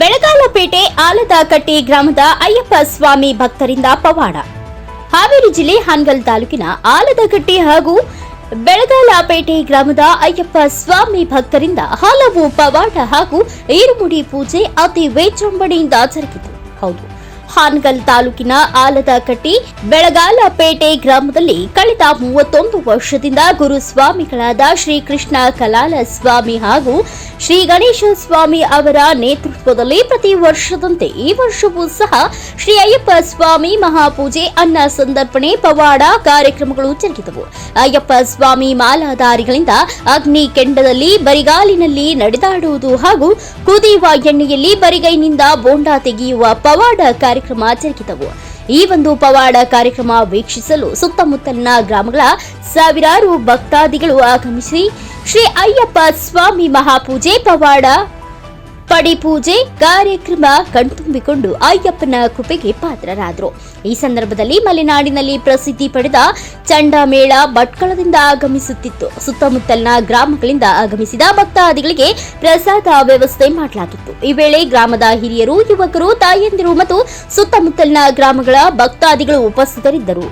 ಬೆಳಗಾಲಪೇಟೆ ಆಲದಕಟ್ಟಿ ಗ್ರಾಮದ ಅಯ್ಯಪ್ಪ ಸ್ವಾಮಿ ಭಕ್ತರಿಂದ ಪವಾಡ. ಹಾವೇರಿ ಜಿಲ್ಲೆ ಹಾನಗಲ್ ತಾಲೂಕಿನ ಆಲದಕಟ್ಟಿ ಹಾಗೂ ಬೆಳಗಾಲಪೇಟೆ ಗ್ರಾಮದ ಅಯ್ಯಪ್ಪ ಸ್ವಾಮಿ ಭಕ್ತರಿಂದ ಹಲವು ಪವಾಡ ಹಾಗೂ ಈರುಮುಡಿ ಪೂಜೆ ಅತಿ ವಿಜೃಂಭಣೆಯಿಂದ ಜರುಗಿತು. ಹೌದು. ಹಾನಗಲ್ ತಾಲೂಕಿನ ಆಲದಕಟ್ಟಿ, ಬೆಳಗಾಲಪೇಟೆ ಗ್ರಾಮದಲ್ಲಿ ಕಳೆದ ಮೂವತ್ತೊಂದು ವರ್ಷದಿಂದ ಗುರು ಸ್ವಾಮಿಗಳಾದ ಶ್ರೀ ಕೃಷ್ಣ ಕಲಾಲ ಸ್ವಾಮಿ ಹಾಗೂ ಶ್ರೀ ಗಣೇಶ ಸ್ವಾಮಿ ಅವರ ನೇತೃತ್ವದಲ್ಲಿ ಪ್ರತಿ ವರ್ಷದಂತೆ ಈ ವರ್ಷವೂ ಸಹ ಶ್ರೀ ಅಯ್ಯಪ್ಪ ಸ್ವಾಮಿ ಮಹಾಪೂಜೆ, ಅನ್ನ ಸಂದರ್ಪಣೆ, ಪವಾಡ ಕಾರ್ಯಕ್ರಮಗಳು ಜರುಗಿದವು. ಅಯ್ಯಪ್ಪ ಸ್ವಾಮಿ ಮಾಲಾಧಾರಿಗಳಿಂದ ಅಗ್ನಿ ಕೆಂಡದಲ್ಲಿ ಬರಿಗಾಲಿನಲ್ಲಿ ನಡೆದಾಡುವುದು ಹಾಗೂ ಕುದಿಯುವ ಎಣ್ಣೆಯಲ್ಲಿ ಬರಿಗೈನಿಂದ ಬೋಂಡ ತೆಗೆಯುವ ಪವಾಡ ಕಾರ್ಯಕ್ರಮ ಜರುಗಿದವು. ಈ ಒಂದು ಪವಾಡ ಕಾರ್ಯಕ್ರಮ ವೀಕ್ಷಿಸಲು ಸುತ್ತಮುತ್ತಲಿನ ಗ್ರಾಮಗಳ ಸಾವಿರಾರು ಭಕ್ತಾದಿಗಳು ಆಗಮಿಸಿ ಶ್ರೀ ಅಯ್ಯಪ್ಪ ಸ್ವಾಮಿ ಮಹಾಪೂಜೆ ಪವಾಡ ಪಡಿಪೂಜೆ ಕಾರ್ಯಕ್ರಮ ಕಣ್ತುಂಬಿಕೊಂಡು ಅಯ್ಯಪ್ಪನ ಕೃಪೆಗೆ ಪಾತ್ರರಾದರು. ಈ ಸಂದರ್ಭದಲ್ಲಿ ಮಲೆನಾಡಿನಲ್ಲಿ ಪ್ರಸಿದ್ಧಿ ಪಡೆದ ಚಂಡಮೇಳ ಭಟ್ಕಳದಿಂದ ಆಗಮಿಸುತ್ತಿತ್ತು. ಸುತ್ತಮುತ್ತಲಿನ ಗ್ರಾಮಗಳಿಂದ ಆಗಮಿಸಿದ ಭಕ್ತಾದಿಗಳಿಗೆ ಪ್ರಸಾದ ವ್ಯವಸ್ಥೆ ಮಾಡಲಾಗಿತ್ತು. ಈ ವೇಳೆ ಗ್ರಾಮದ ಹಿರಿಯರು, ಯುವಕರು, ತಾಯಂದಿರು ಮತ್ತು ಸುತ್ತಮುತ್ತಲಿನ ಗ್ರಾಮಗಳ ಭಕ್ತಾದಿಗಳು ಉಪಸ್ಥಿತರಿದ್ದರು.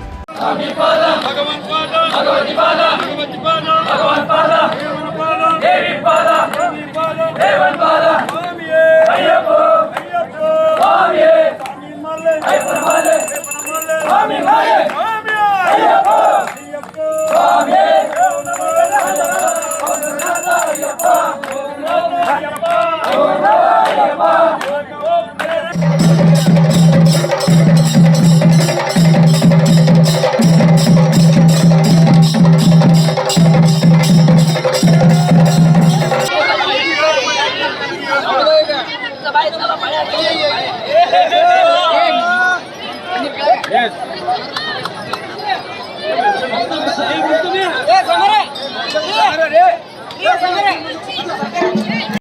Yes. Yes.